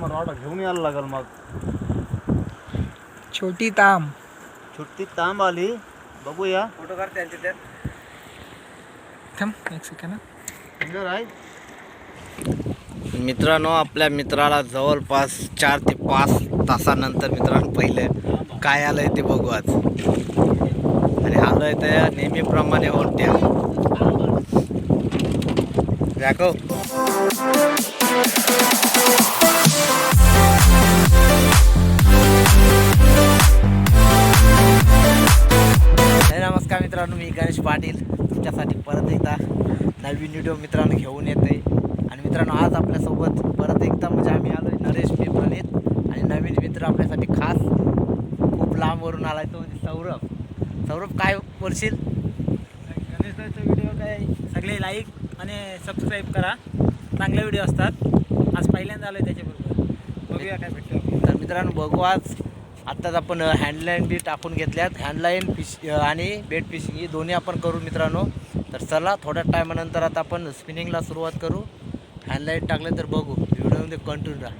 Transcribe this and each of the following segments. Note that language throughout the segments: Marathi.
मग रॉड घेऊन यायला लागेल मग. छोटी ताम. छुट्टी तांब आली. बघूया. फोटो काढ त्यांचे त्यात. थांब एक सेकंड फिंगर आहे. मित्रांनो आपल्या मित्राला जवळपास चार ते पाच तासानंतर मित्रांनो पहिले काय आलंय ते बघू आज. आणि आलोय ते नेहमीप्रमाणे ओट्या. दाखव नमस्कार मित्रांनो मी गणेश पाटील. तुमच्यासाठी परत एकदा नवीन व्हिडिओ मित्रांनो घेऊन येते आणि मित्रांनो आज आपल्यासोबत परत एकदा म्हणजे आम्ही आलो नरेश मी प्रणित आणि नवीन मित्र आपल्यासाठी खास खूप लांबवरून आलाय तो म्हणजे सौरभ. सौरभ काय बोलशील? गणेशचा व्हिडिओ काय? सगळे लाईक आणि सबस्क्राईब करा. चांगले व्हिडिओ असतात. आज पहिल्यांदा आलो त्याच्याबरोबर. बघूया काय भेटतो. तर मित्रांनो बघू आज. आत्ताच आपण हँडलाईन बी टाकून घेतल्यात. हँडलाईन फिश आणि बेट फिशिंग ही दोन्ही आपण करू मित्रांनो. तर चला थोड्या टायमानंतर आता आपण स्पिनिंगला सुरुवात करू. हँडलाईन टाकले तर बघू. व्हिडिओमध्ये कंटिन्यू राहा.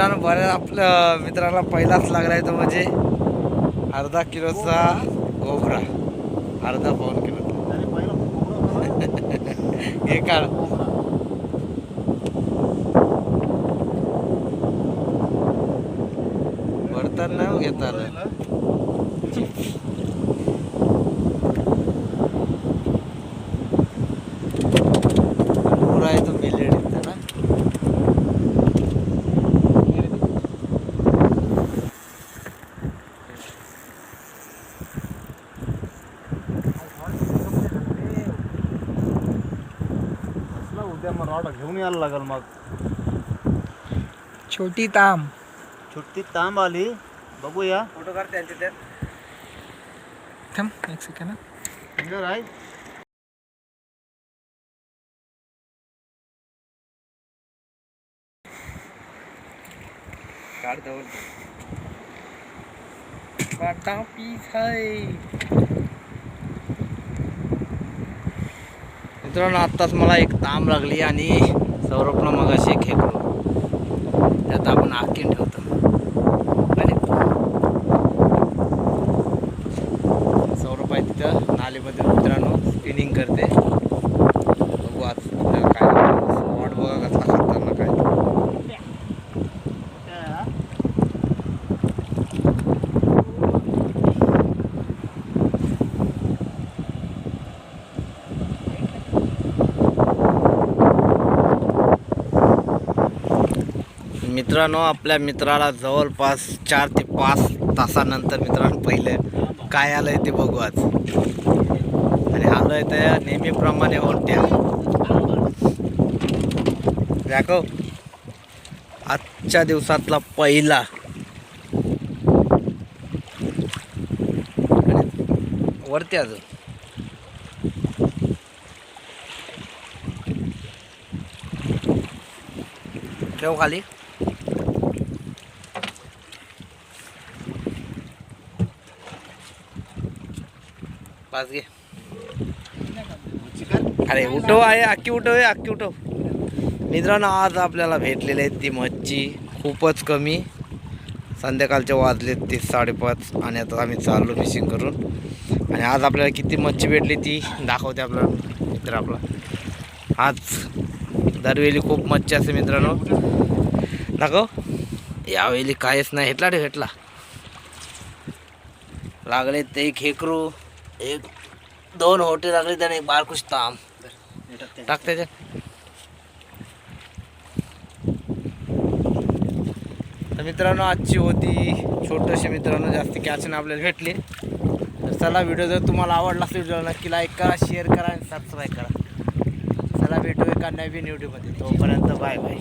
मित्रांनो बऱ्या आपल्या मित्राला पहिलाच लागलाय तो म्हणजे अर्धा किलोचा गोबरा अर्धा पाऊन किलो. हे काढ. वरताना नाही घेता रॉड घेऊन यायला लागेल मग. छोटी ताम छुट्टी तांब आली. बघूया. फ़ोटो काढ त्यांचे त्यात थांब एक सेकंड फिंगर आहे. काढ जवळ वाटा पीस आहे. मित्रांनो आत्ताच मला एक ताम लागली आणि सौरभला मग अशी खेकलो त्यात आपण आखीन ठेवतो. आणि सौरभ आहे तिथं नालीमध्ये मित्रांनो स्पिनिंग करते बघू आज आपल्याला काय वाट बघा कसला खतरनाक काय मित्रांनो आपल्या मित्राला जवळपास चार ते पाच तासानंतर मित्रांनो पहिलं काय आलंय ते बघू आज. आणि आलं आहे त्या नेहमीप्रमाणे ओलट्या दाखव आजच्या दिवसातला पहिला. वरती अजून. ठेव खाली. पाच घे. अरे उठव आहे अक्की उठव आहे अक्की उठव. मित्रांनो आज आपल्याला भेटलेली आहे ती मच्छी. खूपच कमी. संध्याकाळचे वाजले तीस साडेपाच आणि आता आम्ही चाललो फिशिंग करून. आणि आज आपल्याला किती मच्छी भेटली ती दाखवते आपल्याला मित्र आपला. आज दरवेळी खूप मच्छी असते मित्रांनो. दाखव. यावेळी काहीच नाही. हेटला रे हेटला लागले ते हेकरू एक दोन होटे लागले त्याने एक बारकुश ताम. टाक तर मित्रांनो आजची होती छोटंशी मित्रांनो जास्त कॅच आपल्याला भेटली. तर चला व्हिडिओ जर तुम्हाला आवडला असेल व्हिडिओ नक्की लाईक करा शेअर करा आणि सबस्क्राईब करा. चला भेटू एका नवीन व्हिडिओमध्ये तोपर्यंत बाय बाय